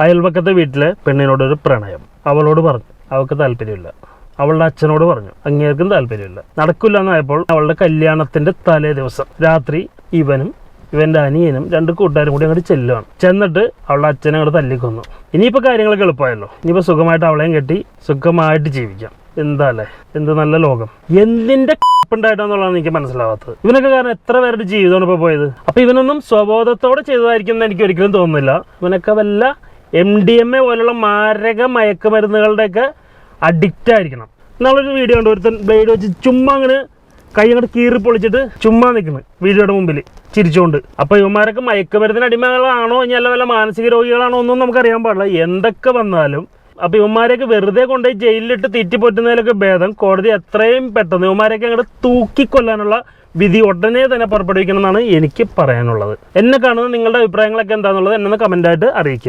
അയൽപക്കത്തെ വീട്ടിലെ പെണ്ണിനോടൊരു പ്രണയം. അവളോട് പറഞ്ഞു. അവൾക്ക് താല്പര്യമില്ല. അവളുടെ അച്ഛനോട് പറഞ്ഞു. അങ്ങേർക്കും താല്പര്യമില്ല. നടക്കില്ല എന്നായപ്പോൾ അവളുടെ കല്യാണത്തിന്റെ തലേ ദിവസം രാത്രി ഇവനും ഇവന്റെ അനിയനും രണ്ട് കൂട്ടുകാരും കൂടി അങ്ങോട്ട് ചെല്ലുവാണ്. ചെന്നിട്ട് അവളുടെ അച്ഛനെ അങ്ങോട്ട് തല്ലിക്കൊന്നു. ഇനിയിപ്പോൾ കാര്യങ്ങളൊക്കെ എളുപ്പമായല്ലോ. ഇനിയിപ്പോൾ സുഖമായിട്ട് അവളെയും കെട്ടി സുഖമായിട്ട് ജീവിക്കാം. എന്താ അല്ലേ എന്ത് നല്ല ലോകം. എന്തിന്റെ ഉണ്ടായിട്ടാന്നുള്ളതാണ് എനിക്ക് മനസ്സിലാവാത്തത്. ഇവനൊക്കെ കാരണം എത്ര പേരുടെ ജീവിതമാണ് ഇപ്പോൾ പോയത്? അപ്പൊ ഇവനൊന്നും സ്വബോധത്തോടെ ചെയ്തതായിരിക്കും എന്ന് എനിക്ക് ഒരിക്കലും തോന്നുന്നില്ല. ഇവനൊക്കെ വല്ല എം ഡി എം എ പോലുള്ള മാരക മയക്കുമരുന്നുകളുടെയൊക്കെ അഡിക്റ്റ് ആയിരിക്കണം. എന്നുള്ളൊരു വീഡിയോ ഉണ്ട് ഒരുത്തൻ ബ്ലേഡ് വെച്ച് ചുമ്മാ അങ്ങനെ കൈ അങ്ങോട്ട് കീറി പൊളിച്ചിട്ട് ചുമ്മാ നിൽക്കുന്നു വീഡിയോയുടെ മുമ്പിൽ ചിരിച്ചുകൊണ്ട് അപ്പോൾ ഇവന്മാരൊക്കെ മയക്കുമരുന്നിന് അടിമകളാണോ? ഇനി അല്ല വല്ല മാനസിക രോഗികളാണോ ഒന്നും നമുക്കറിയാൻ പാടില്ല. എന്തൊക്കെ വന്നാലും അപ്പോൾ ഇവന്മാരെയൊക്കെ വെറുതെ കൊണ്ടുപോയി ജയിലിലിട്ട് തീറ്റിപ്പൊറ്റുന്നതിലൊക്കെ ഭേദം കോടതി എത്രയും പെട്ടെന്ന് ഇവന്മാരെയൊക്കെ അങ്ങോട്ട് തൂക്കിക്കൊല്ലാനുള്ള വിധി ഉടനെ തന്നെ പുറപ്പെടുവിക്കണം എന്നാണ് എനിക്ക് പറയാനുള്ളത്. എന്നെ കാണുന്ന നിങ്ങളുടെ അഭിപ്രായങ്ങളൊക്കെ എന്താണെന്നുള്ളത് എന്നെ ഒന്ന് കമന്റായിട്ട് അറിയിക്കുക.